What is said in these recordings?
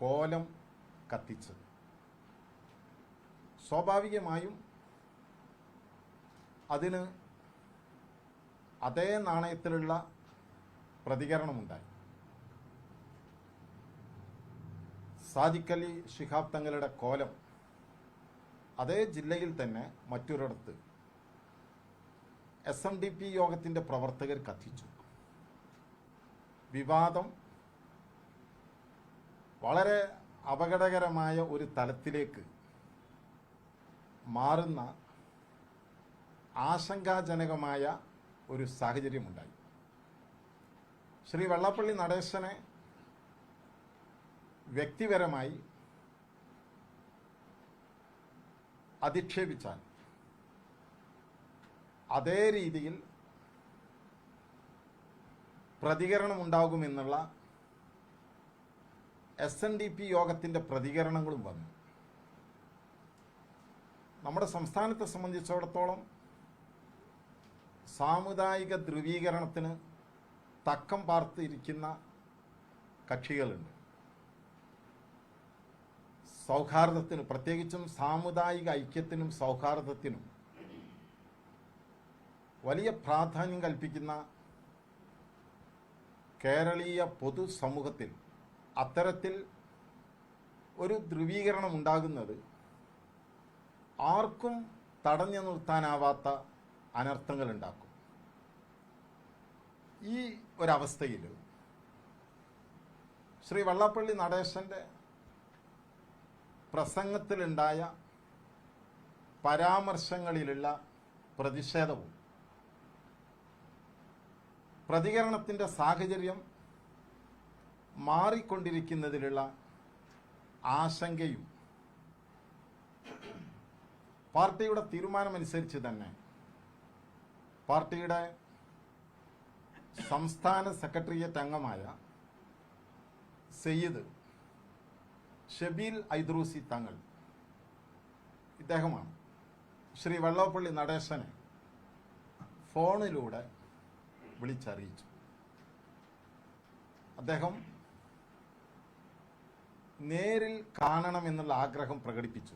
കോലം കത്തിച്ചത് സ്വാഭാവികമായും അതിന് അതേ നാണയത്തിലുള്ള പ്രതികരണമുണ്ടായി. സാദിഖലി ശിഹാബ് തങ്ങളുടെ കോലം അതേ ജില്ലയിൽ തന്നെ മറ്റൊരിടത്ത് എസ് എം ഡി പി യോഗത്തിന്റെ പ്രവർത്തകർ കത്തിച്ചു. വിവാദം വളരെ അപകടകരമായ ഒരു തലത്തിലേക്ക് മാറുന്ന ആശങ്കാജനകമായ ഒരു സാഹചര്യമുണ്ടായി. ശ്രീ വെള്ളാപ്പള്ളി നടേശനെ വ്യക്തിപരമായി അധിക്ഷേപിച്ചാൽ അതേ രീതിയിൽ പ്രതികരണമുണ്ടാകുമെന്നുള്ള എസ് എൻ ഡി പി യോഗത്തിന്റെ പ്രതികരണങ്ങളും വന്നു. നമ്മുടെ സംസ്ഥാനത്തെ സംബന്ധിച്ചിടത്തോളം സാമുദായിക ധ്രുവീകരണത്തിന് തക്കം പാർത്തിരിക്കുന്ന കക്ഷികളുണ്ട്. സൗഹാർദ്ദത്തിന് പ്രത്യേകിച്ചും സാമുദായിക ഐക്യത്തിനും സൗഹാർദ്ദത്തിനും വലിയ പ്രാധാന്യം കൽപ്പിക്കുന്ന കേരളീയ പൊതുസമൂഹത്തിൽ അത്തരത്തിൽ ഒരു ധ്രുവീകരണം ഉണ്ടാകുന്നത് ആർക്കും തടഞ്ഞു നിർത്താനാവാത്ത അനർത്ഥങ്ങൾ ഉണ്ടാക്കും ഈ ഒരവസ്ഥയിൽ ശ്രീ വള്ളാപ്പള്ളി നടേശന്റെ പ്രസംഗത്തിലുണ്ടായ പരാമർശങ്ങളിലുള്ള പ്രതിഷേധവും പ്രതികരണത്തിന്റെ സാഹചര്യം മാറിക്കൊണ്ടിരിക്കുന്നതിലുള്ള ആശങ്കയും പാർട്ടിയുടെ തീരുമാനമനുസരിച്ച് തന്നെ പാർട്ടിയുടെ സംസ്ഥാന സെക്രട്ടേറിയറ്റ് അംഗമായ സയ്യിദ് ഷബീൽ ഐദ്രൂസി തങ്ങൾ ഇദ്ദേഹമാണ്. ശ്രീ വെള്ളോപ്പള്ളി നടേശനെ ഫോണിലൂടെ വിളിച്ചറിയിച്ചു. അദ്ദേഹം നേരിൽ കാണണം എന്നുള്ള ആഗ്രഹം പ്രകടിപ്പിച്ചു.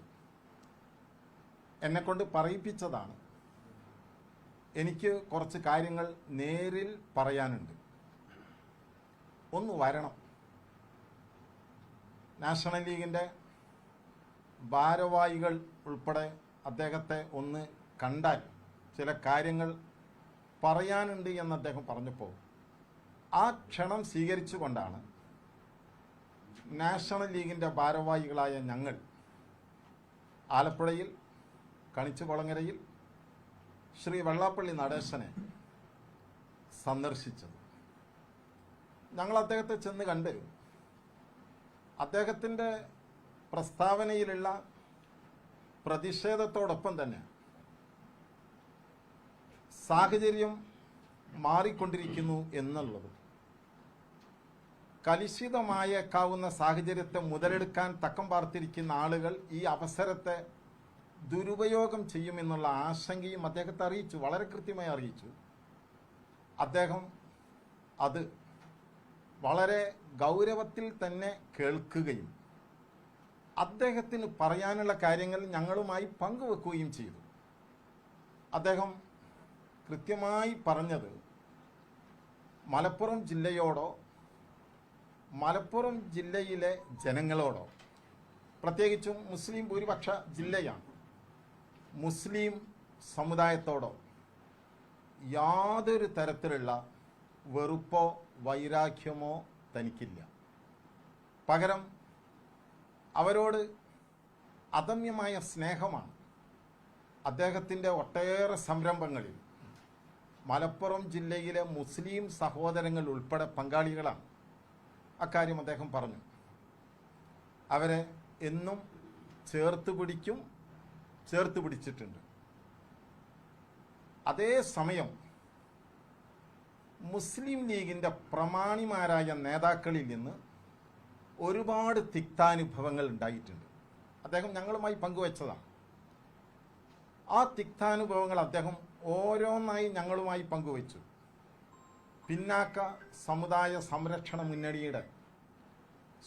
എന്നെക്കൊണ്ട് പറയിപ്പിച്ചതാണ്. എനിക്ക് കുറച്ച് കാര്യങ്ങൾ നേരിൽ പറയാനുണ്ട്. ഒന്ന് വരണം. നാഷണൽ ലീഗിന്റെ ഭാരവാഹികൾ ഉൾപ്പെടെ അദ്ദേഹത്തെ ഒന്ന് കണ്ടാൽ ചില കാര്യങ്ങൾ പറയാനുണ്ട് എന്ന് അദ്ദേഹം പറഞ്ഞപ്പോൾ ആ ക്ഷണം സ്വീകരിച്ചുകൊണ്ടാണ് നാഷണൽ ലീഗിന്റെ ഭാരവാഹികളായ ഞങ്ങൾ ആലപ്പുഴയിൽ കണിച്ചുകുളങ്ങരയിൽ ശ്രീ വെള്ളാപ്പള്ളി നടേശനെ സന്ദർശിച്ചത്. ഞങ്ങൾ അദ്ദേഹത്തെ ചെന്ന് കണ്ട്. അദ്ദേഹത്തിന്റെ പ്രസ്താവനയിലുള്ള പ്രതിഷേധത്തോടൊപ്പം തന്നെ സാഹചര്യം മാറിക്കൊണ്ടിരിക്കുന്നു എന്നുള്ളത് കലുഷിതമായേക്കാവുന്ന സാഹചര്യത്തെ മുതലെടുക്കാൻ തക്കം പാർത്തിരിക്കുന്ന ആളുകൾ ഈ അവസരത്തെ ദുരുപയോഗം ചെയ്യുമെന്നുള്ള ആശങ്കയും അദ്ദേഹത്തെ അറിയിച്ചു വളരെ കൃത്യമായി അറിയിച്ചു. അദ്ദേഹം അത് വളരെ ഗൗരവത്തിൽ തന്നെ കേൾക്കുകയും അദ്ദേഹത്തിന് പറയാനുള്ള കാര്യങ്ങൾ ഞങ്ങളുമായി പങ്കുവെക്കുകയും ചെയ്തു. അദ്ദേഹം കൃത്യമായി പറഞ്ഞത് മലപ്പുറം ജില്ലയോടോ മലപ്പുറം ജില്ലയിലെ ജനങ്ങളോടോ? പ്രത്യേകിച്ചും മുസ്ലിം ഭൂരിപക്ഷ ജില്ലയാണ്. മുസ്ലിം സമുദായത്തോടോ? യാതൊരു തരത്തിലുള്ള വെറുപ്പോ വൈരാഗ്യമോ തനിക്കില്ല. പകരം അവരോട് അദമ്യമായ സ്നേഹമാണ്. അദ്ദേഹത്തിന്റെ ഒട്ടേറെ സംരംഭങ്ങളിൽ മലപ്പുറം ജില്ലയിലെ മുസ്ലിം സഹോദരങ്ങൾ ഉൾപ്പെടെ പങ്കാളികളാണ്. അക്കാര്യം അദ്ദേഹം പറഞ്ഞു. അവരെ എന്നും ചേർത്ത് പിടിക്കും ചേർത്ത് പിടിച്ചിട്ടുണ്ട്. അതേസമയം മുസ്ലിം ലീഗിന്റെ പ്രമാണിമാരായ നേതാക്കളിൽ നിന്ന് ഒരുപാട് തിക്താനുഭവങ്ങൾ ഉണ്ടായിട്ടുണ്ട്. അദ്ദേഹം ഞങ്ങളുമായി പങ്കുവച്ചതാണ്. ആ തിക്താനുഭവങ്ങൾ അദ്ദേഹം ഓരോന്നായി ഞങ്ങളുമായി പങ്കുവച്ചു. പിന്നാക്ക സമുദായ സംരക്ഷണ മുന്നണിയുടെ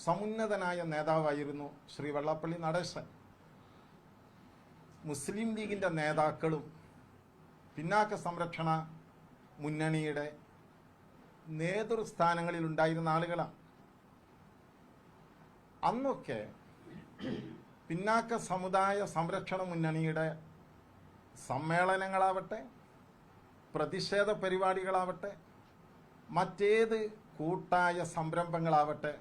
സമുന്നതനായ നേതാവായിരുന്നു ശ്രീ വെള്ളാപ്പള്ളി നടേശൻ. മുസ്ലിം ലീഗിന്റെ നേതാക്കളും പിന്നാക്ക സംരക്ഷണ മുന്നണിയുടെ നേതൃസ്ഥാനങ്ങളിൽ ഉണ്ടായിരുന്ന ആളുകളാണ്. അന്നൊക്കെ പിന്നാക്ക സമുദായ സംരക്ഷണ മുന്നണിയുടെ സമ്മേളനങ്ങളാവട്ടെ പ്രതിഷേധ പരിപാടികളാവട്ടെ മറ്റേത് കൂട്ടായ സംരംഭങ്ങളാവട്ടെ.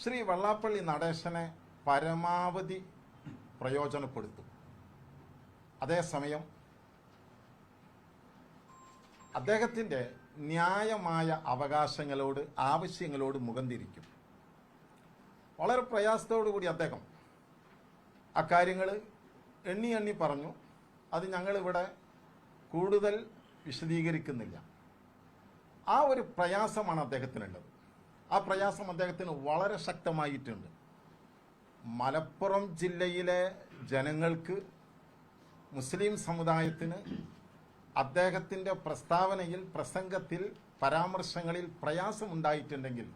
ശ്രീ വള്ളാപ്പള്ളി നടേശനെ പരമാവധി പ്രയോജനപ്പെടുത്തും. അതേസമയം അദ്ദേഹത്തിന്റെ ന്യായമായ അവകാശങ്ങളോട് ആവശ്യങ്ങളോട് മുഖം തിരിക്കും. വളരെ പ്രയാസത്തോടു കൂടി അദ്ദേഹം അക്കാര്യങ്ങൾ എണ്ണി എണ്ണി പറഞ്ഞു. അത് ഞങ്ങളിവിടെ കൂടുതൽ വിശദീകരിക്കുന്നില്ല. ആ ഒരു പ്രയാസമാണ് അദ്ദേഹത്തിനുള്ളത്. ആ പ്രയാസം അദ്ദേഹത്തിന് വളരെ ശക്തമായിട്ടുണ്ട്. മലപ്പുറം ജില്ലയിലെ ജനങ്ങൾക്ക് മുസ്ലിം സമുദായത്തിന് അദ്ദേഹത്തിന്റെ പ്രസ്താവനയിൽ പ്രസംഗത്തിൽ പരാമർശങ്ങളിൽ പ്രയാസമുണ്ടായിട്ടുണ്ടെങ്കിൽ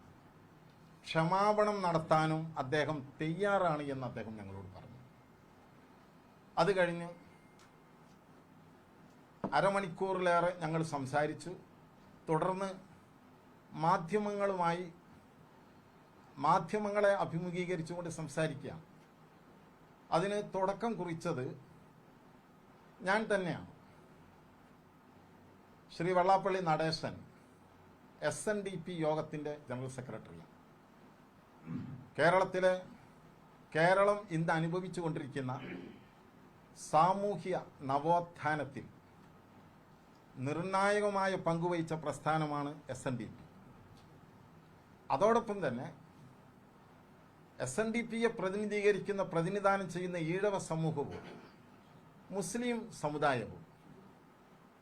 ക്ഷമാപണം നടത്താനും അദ്ദേഹം തയ്യാറാണ് എന്ന് അദ്ദേഹം ഞങ്ങളോട് പറഞ്ഞു. അത് കഴിഞ്ഞ് അരമണിക്കൂറിലേറെ ഞങ്ങൾ സംസാരിച്ചു. തുടർന്ന് മാധ്യമങ്ങളുമായി മാധ്യമങ്ങളെ അഭിമുഖീകരിച്ചുകൊണ്ട് സംസാരിക്കുക അതിന് തുടക്കം കുറിച്ചത് ഞാൻ തന്നെയാണ്. Shri Vellappally Natesan S N D P യോഗത്തിന്റെ ജനറൽ സെക്രട്ടറിയാണ്. കേരളത്തിലെ കേരളം ഇന്ന് അനുഭവിച്ചു കൊണ്ടിരിക്കുന്ന സാമൂഹ്യ നവോത്ഥാനത്തിൽ നിർണായകമായ പങ്കുവഹിച്ച പ്രസ്ഥാനമാണ് എസ് എൻ ഡി പി അതോടൊപ്പം തന്നെ എസ് എൻ ഡി പിയെ പ്രതിനിധീകരിക്കുന്ന പ്രതിനിധാനം ചെയ്യുന്ന ഈഴവ സമൂഹവും മുസ്ലിം സമുദായവും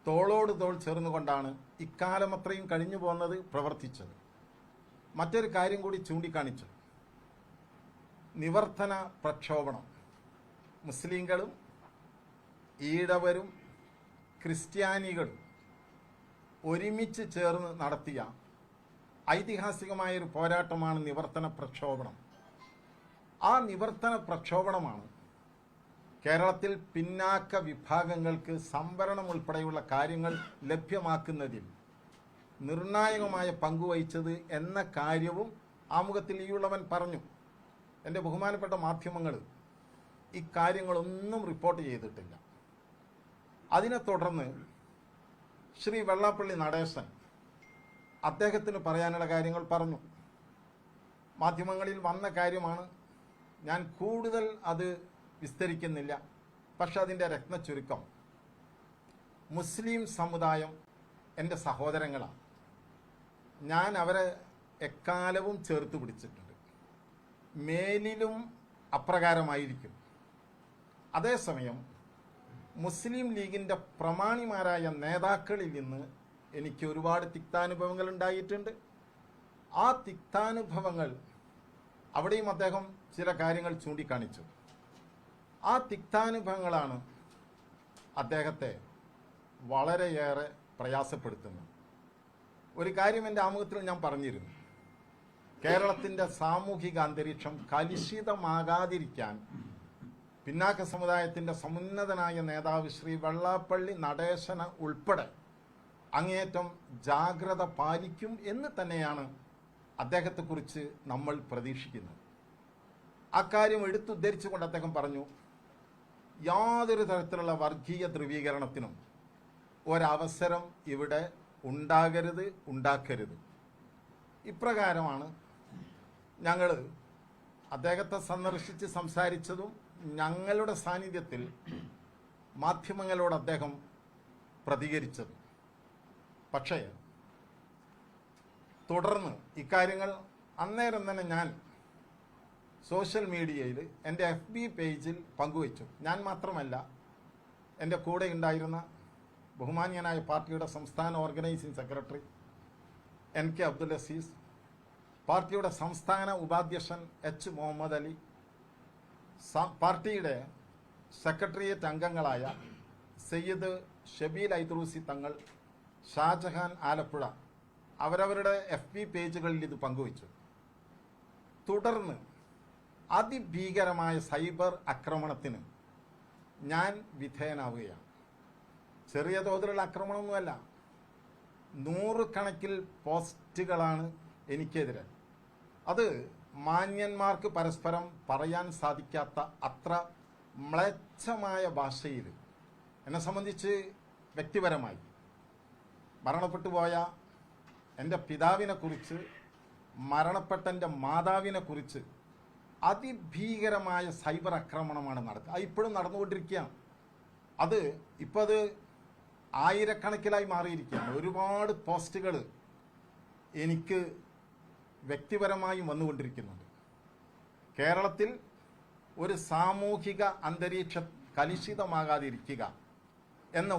തോളോട് തോൾ ചേർന്നുകൊണ്ടാണ് ഇക്കാലം അത്രയും കഴിഞ്ഞു പോകുന്നത് പ്രവർത്തിച്ചത്. മറ്റൊരു കാര്യം കൂടി ചൂണ്ടിക്കാണിച്ചു. നിവർത്തന പ്രക്ഷോഭണം. മുസ്ലിങ്ങളും ഈഴവരും ക്രിസ്ത്യാനികളും ഒരുമിച്ച് ചേർന്ന് നടത്തിയ ഐതിഹാസികമായൊരു പോരാട്ടമാണ് നിവർത്തന പ്രക്ഷോഭണം. ആ നിവർത്തന പ്രക്ഷോഭണമാണ് കേരളത്തിൽ പിന്നാക്ക വിഭാഗങ്ങൾക്ക് സംവരണം ഉൾപ്പെടെയുള്ള കാര്യങ്ങൾ ലഭ്യമാക്കുന്നതിൽ നിർണായകമായ പങ്കുവഹിച്ചത് എന്ന കാര്യവും ആമുഖത്തിൽ ഈയുള്ളവൻ പറഞ്ഞു. എന്റെ ബഹുമാനപ്പെട്ട മാധ്യമങ്ങൾ ഇക്കാര്യങ്ങളൊന്നും റിപ്പോർട്ട് ചെയ്തിട്ടില്ല. അതിനെ തുടർന്ന് ശ്രീ വെള്ളാപ്പള്ളി നടേശൻ അദ്ദേഹത്തിന് പറയാനുള്ള കാര്യങ്ങൾ പറഞ്ഞു. മാധ്യമങ്ങളിൽ വന്ന കാര്യമാണ് ഞാൻ കൂടുതൽ അത് വിസ്തരിക്കുന്നില്ല. പക്ഷെ അതിന്റെ രത്ന ചുരുക്കം മുസ്ലിം സമുദായം എന്റെ സഹോദരങ്ങളാണ്. ഞാൻ അവരെ എക്കാലവും ചേർത്ത് പിടിച്ചിട്ടുണ്ട്. മേലിലും അപ്രകാരമായിരിക്കും. അതേസമയം മുസ്ലിം ലീഗിന്റെ പ്രമാണിമാരായ നേതാക്കളിൽ നിന്ന് എനിക്ക് ഒരുപാട് തിക്താനുഭവങ്ങൾ ഉണ്ടായിട്ടുണ്ട്. ആ തിക്താനുഭവങ്ങൾ അവിടെയും അദ്ദേഹം ചില കാര്യങ്ങൾ ചൂണ്ടിക്കാണിച്ചു. ആ തിക്താനുഭവങ്ങളാണ് അദ്ദേഹത്തെ വളരെയേറെ പ്രയാസപ്പെടുത്തുന്നത്. ഒരു കാര്യം എന്റെ ആമുഖത്തിൽ ഞാൻ പറഞ്ഞിരുന്നു. കേരളത്തിന്റെ സാമൂഹിക അന്തരീക്ഷം കലുഷിതമാകാതിരിക്കാൻ പിന്നാക്ക സമുദായത്തിന്റെ സമുന്നതനായ നേതാവ് ശ്രീ വെള്ളാപ്പള്ളി നടേശന ഉൾപ്പെടെ അങ്ങേയറ്റം ജാഗ്രത പാലിക്കും എന്ന് തന്നെയാണ് അദ്ദേഹത്തെക്കുറിച്ച് നമ്മൾ പ്രതീക്ഷിക്കുന്നത്. അക്കാര്യം എടുത്തുദ്ധരിച്ചുകൊണ്ട് അദ്ദേഹം പറഞ്ഞു യാതൊരു തരത്തിലുള്ള വർഗീയ ധ്രുവീകരണത്തിനും ഒരവസരം ഇവിടെ ഉണ്ടാകരുത് ഉണ്ടാക്കരുത്. ഇപ്രകാരമാണ് ഞങ്ങൾ അദ്ദേഹത്തെ സന്ദർശിച്ച് സംസാരിച്ചതും ഞങ്ങളുടെ സാന്നിധ്യത്തിൽ മാധ്യമങ്ങളോട് അദ്ദേഹം പ്രതികരിച്ചത്. പക്ഷേ തുടർന്ന് ഇക്കാര്യങ്ങൾ അന്നേരം തന്നെ ഞാൻ സോഷ്യൽ മീഡിയയിൽ എന്റെ എഫ് ബി പേജിൽ പങ്കുവച്ചു. ഞാൻ മാത്രമല്ല എന്റെ കൂടെ ഉണ്ടായിരുന്ന ബഹുമാന്യനായ പാർട്ടിയുടെ സംസ്ഥാന organising secretary N K Abdul Azeez പാർട്ടിയുടെ സംസ്ഥാന ഉപാധ്യക്ഷൻ എച്ച് മുഹമ്മദ് അലി പാർട്ടിയുടെ സെക്രട്ടേറിയറ്റ് അംഗങ്ങളായ സയ്യിദ് ഷബീൽ ഐദ്രൂസി തങ്ങൾ ഷാജഹാൻ ആലപ്പുഴ അവരവരുടെ എഫ് ബി പേജുകളിൽ ഇത് പങ്കുവച്ചു. തുടർന്ന് അതിഭീകരമായ സൈബർ ആക്രമണത്തിന് ഞാൻ വിധേയനാവുകയാണ്. ചെറിയ തോതിലുള്ള ആക്രമണമൊന്നുമല്ല നൂറുകണക്കിൽ പോസ്റ്റുകളാണ് എനിക്കെതിരെ. അത് മാന്യന്മാർക്ക് പരസ്പരം പറയാൻ സാധിക്കാത്ത അത്ര മ്ലേച്ഛമായ ഭാഷയിൽ എന്നെ സംബന്ധിച്ച് വ്യക്തിപരമായി മരണപ്പെട്ടു പോയ എന്റെ പിതാവിനെക്കുറിച്ച് മരണപ്പെട്ട എന്റെ മാതാവിനെക്കുറിച്ച് അതിഭീകരമായ സൈബർ ആക്രമണമാണ് നടക്കുക. അത് ഇപ്പോഴും നടന്നുകൊണ്ടിരിക്കുകയാണ്. അത് ഇപ്പോൾ അത് ആയിരക്കണക്കിലായി മാറിയിരിക്കുകയാണ്. ഒരുപാട് പോസ്റ്റുകൾ എനിക്ക് വ്യക്തിപരമായും വന്നുകൊണ്ടിരിക്കുന്നുണ്ട്. കേരളത്തിൽ ഒരു സാമൂഹിക അന്തരീക്ഷം കലുഷിതമാകാതിരിക്കുക എന്ന